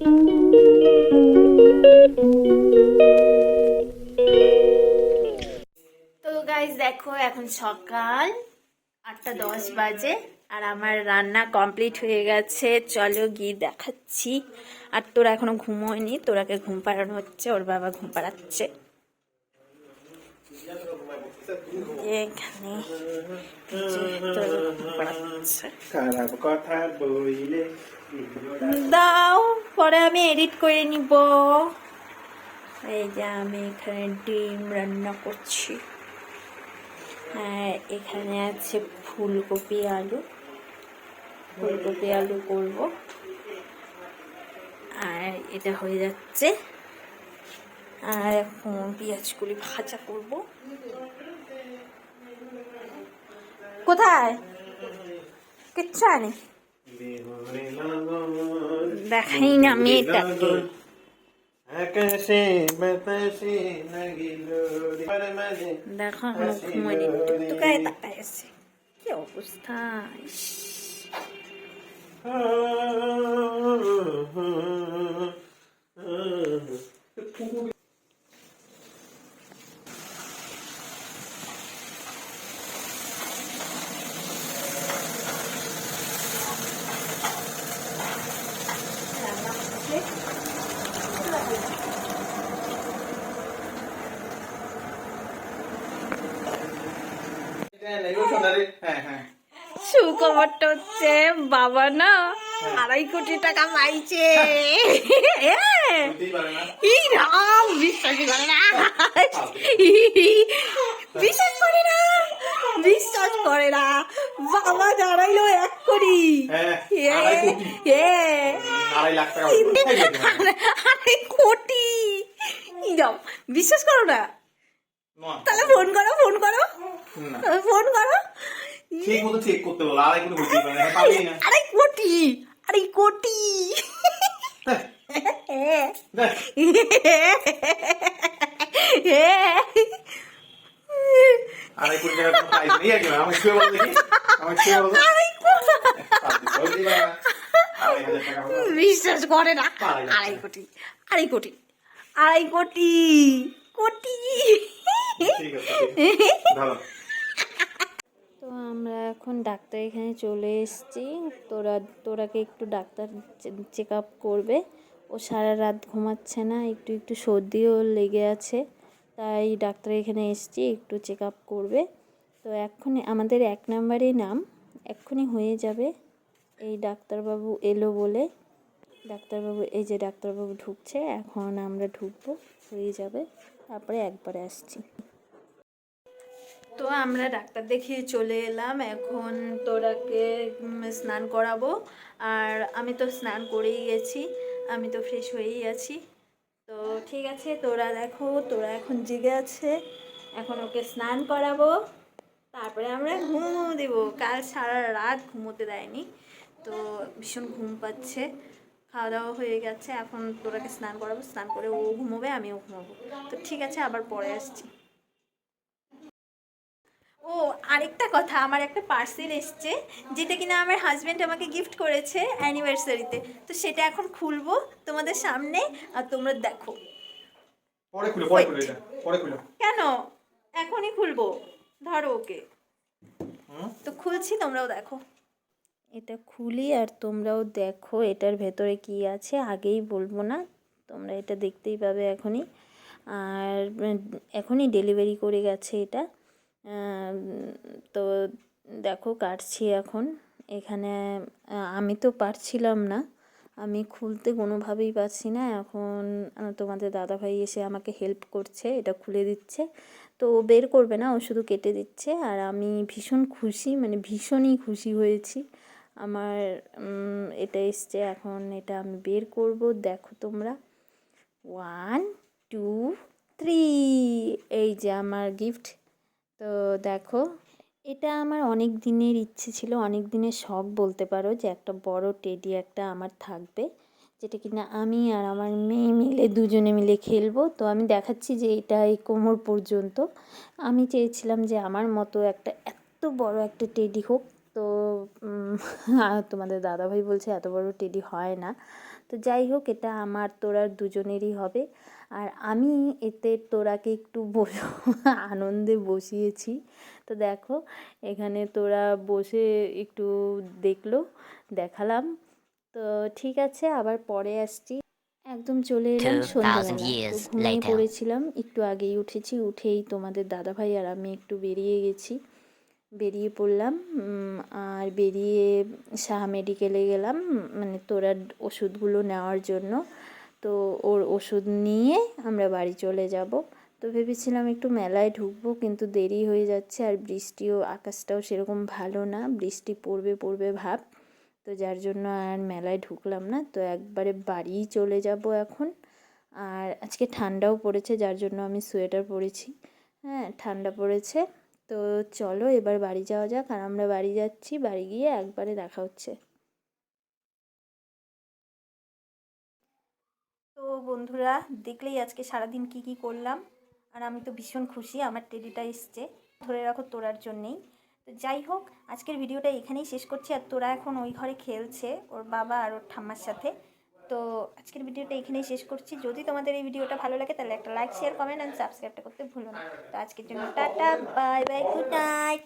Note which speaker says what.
Speaker 1: তো গাইজ দেখো এখন সকাল আটটা দশ বাজে আর আমার রান্না কমপ্লিট হয়ে গেছে। চলো গিয়ে দেখাচ্ছি। আর তোরা এখনও ঘুমোয়নি তোরাকে ঘুম পাড়ানো হচ্ছে ওর বাবা ঘুম পাড়াচ্ছে। এখানে ঘুম পাড়াচ্ছে। দাও পরে আমি এডিট করে নিব। এই যে আমি এখানে ডিম রান্না করছি। আর এখানে আছে ফুলকপি আলু। ফুলকপি আলু করব। আর এটা হয়ে যাচ্ছে। আর এখন পেঁয়াজগুলি ভাজা করব। কোথায়? কিচ্ছু আনি। দেখাই না মেয়েটাকে
Speaker 2: আকাশে বাতাসে মাঝে
Speaker 1: দেখো আমার ঘুমানি তাকায় আছে। কি অবস্থা? সুখবরটা হচ্ছে বাবা না আড়াই কোটি টাকা পাইছে। বিশ্বাস করে না। বিশ্বাস করে না বিশ্বাস করে না। বাবা দাঁড়াইলো এক কোটি।
Speaker 2: হ্যাঁ, আড়াই কোটি।
Speaker 1: বিশ্বাস করো না। তাহলে ফোন করো ফোন করো। ফোন করো
Speaker 2: ঠিক মতো চেক করতে বলো আড়াই কোটি পারে না
Speaker 1: আড়াই কোটি আড়াই কোটি
Speaker 2: আড়াই কোটি টাকা বলো দেখি। বলো।
Speaker 1: আড়াই। বিশ্বাস করে না
Speaker 2: আড়াই
Speaker 1: কোটি আড়াই কোটি আড়াই কোটি কোটি
Speaker 2: ঠিক আছে। ধরো।
Speaker 1: এখন ডাক্তার এখানে চলে এসেছি। তোরা, তোরাকে একটু ডাক্তার চেক আপ করবে। ও সারা রাত ঘুমাচ্ছে না, একটু একটু সর্দিও লেগে আছে। তাই ডাক্তার এখানে এসছি, একটু চেক আপ করবে। তো এক্ষুনি আমাদের এক নাম্বারই নাম, এক্ষুনি হয়ে যাবে। এই ডাক্তারবাবু এলো বলে। ডাক্তারবাবু, এই যে ডাক্তারবাবু ঢুকছে, এখন আমরা ঢুকবো, হয়ে যাবে। তারপরে একবারে আসছি। তো আমরা ডাক্তার দেখিয়ে চলে এলাম। এখন তোরাকে স্নান করাবো। আর আমি তো স্নান করেই গেছি। আমি তো ফ্রেশ হয়েই আছি। তো ঠিক আছে, তোরা দেখো, তোরা এখন জেগে আছে। এখন ওকে স্নান করাবো। তারপরে আমরা ঘুম দেবো। কাল সারা রাত ঘুমোতে দেয়নি। তো ভীষণ ঘুম পাচ্ছে। খাওয়া দাওয়া হয়ে গেছে। এখন তোরাকে স্নান করাবো। স্নান করে ও ঘুমোবে, আমিও ঘুমাবো। তো ঠিক আছে, আবার পরে আসছি। ও আরেকটা কথা আমার একটা পার্সেল এসছে যেটা কিনা আমার হাজব্যান্ড আমাকে গিফট করেছে অ্যানিভার্সারিতে তো। সেটা এখন খুলবো তোমাদের সামনে আর তোমরা দেখো।
Speaker 2: পরে খুলো পরে খুলো এটা পরে খুলো।
Speaker 1: কেন? এখনই খুলবো ধরো ওকে। তো খুলছি তোমরাও দেখো। এটা খুলি আর তোমরাও দেখো এটার ভেতরে কি আছে আগেই বলব না তোমরা এটা দেখতেই পাবে এখনই। আর এখনই ডেলিভারি করে গেছে এটা। তো দেখো, কাটছি এখন। এখানে আমি তো পারছিলাম না। আমি খুলতে কোনোভাবেই পারছি না। এখন তোমাদের দাদাভাই এসে আমাকে হেল্প করছে, এটা খুলে দিচ্ছে। তো ও বের করবে না, ও শুধু কেটে দিচ্ছে। আর আমি ভীষণ খুশি মানে ভীষণই খুশি হয়েছি। আমার এটা এসছে এখন, এটা আমি বের করব। দেখো তোমরা। ওয়ান টু থ্রি এই যে আমার গিফট তো দেখো, এটা আমার অনেক দিনের ইচ্ছে ছিল, অনেক দিনের শখ বলতে পারো যে একটা বড় টেডি একটা আমার থাকবে, যেটা কিনা আমি আর আমার মেয়ে মিলে দুজনে মিলে খেলব। তো আমি দেখাচ্ছি যে এটা এই কোমর পর্যন্ত। আমি চেয়েছিলাম যে আমার মতো একটা এত বড় একটা টেডি হোক, তো তোমাদের দাদাভাই বলছে এত বড় টেডি হয় না। তো যাই হোক এটা আমার তোরার দুজনেরই হবে। আর আমি এতে তোরাকে একটু বস আনন্দে বসিয়েছি। তো দেখো এখানে তোরা বসে একটু দেখল দেখালাম। তো ঠিক আছে আবার পরে আসছি। একদম চলে এলাম
Speaker 3: 2000
Speaker 1: সন্ধ্যাবেলা। ঘুমিয়ে পড়েছিলাম একটু আগেই উঠেছি। উঠেই তোমাদের দাদাভাই আর আমি একটু বেরিয়ে গেছি। বেরিয়ে পড়লাম আর বেরিয়ে সাহা মেডিকেলে গেলাম মানে তোরা ওষুধগুলো নেওয়ার জন্য। তো ওর ওষুধ নিয়ে আমরা বাড়ি চলে যাব। তো ভেবেছিলাম একটু মেলায় ঢুকবো, কিন্তু দেরি হয়ে যাচ্ছে আর বৃষ্টিও, আকাশটাও সেরকম ভালো না। বৃষ্টি পড়বে পড়বে ভাব। তো যার জন্য আর মেলায় ঢুকলাম না। তো একবারে বাড়িই চলে যাব এখন। আর আজকে ঠান্ডাও পড়েছে, যার জন্য আমি সোয়েটার পরেছি। হ্যাঁ ঠান্ডা পড়েছে। তো চলো এবার বাড়ি যাওয়া যাক আর আমরা বাড়ি যাচ্ছি। বাড়ি গিয়ে একবারে দেখা হচ্ছে। তো বন্ধুরা, দেখলেই আজকে সারাদিন কি কি করলাম। আর আমি তো ভীষণ খুশি, আমার টেডিটা এসছে। ধরে রাখো তোরার জন্যেই। তো যাই হোক, আজকের ভিডিওটা এখানেই শেষ করছি। আর তোরা এখন ওই ঘরে খেলছে, ওর বাবা আর ওর ঠাম্মার সাথে। তো আজকের ভিডিওটা এখানেই শেষ করছি। যদি তোমাদের এই ভিডিওটা ভালো লাগে, তাহলে একটা লাইক শেয়ার কমেন্ট অ্যান্ড সাবস্ক্রাইবটা করতে ভুলো না। তো আজকের জন্য tata bye bye good night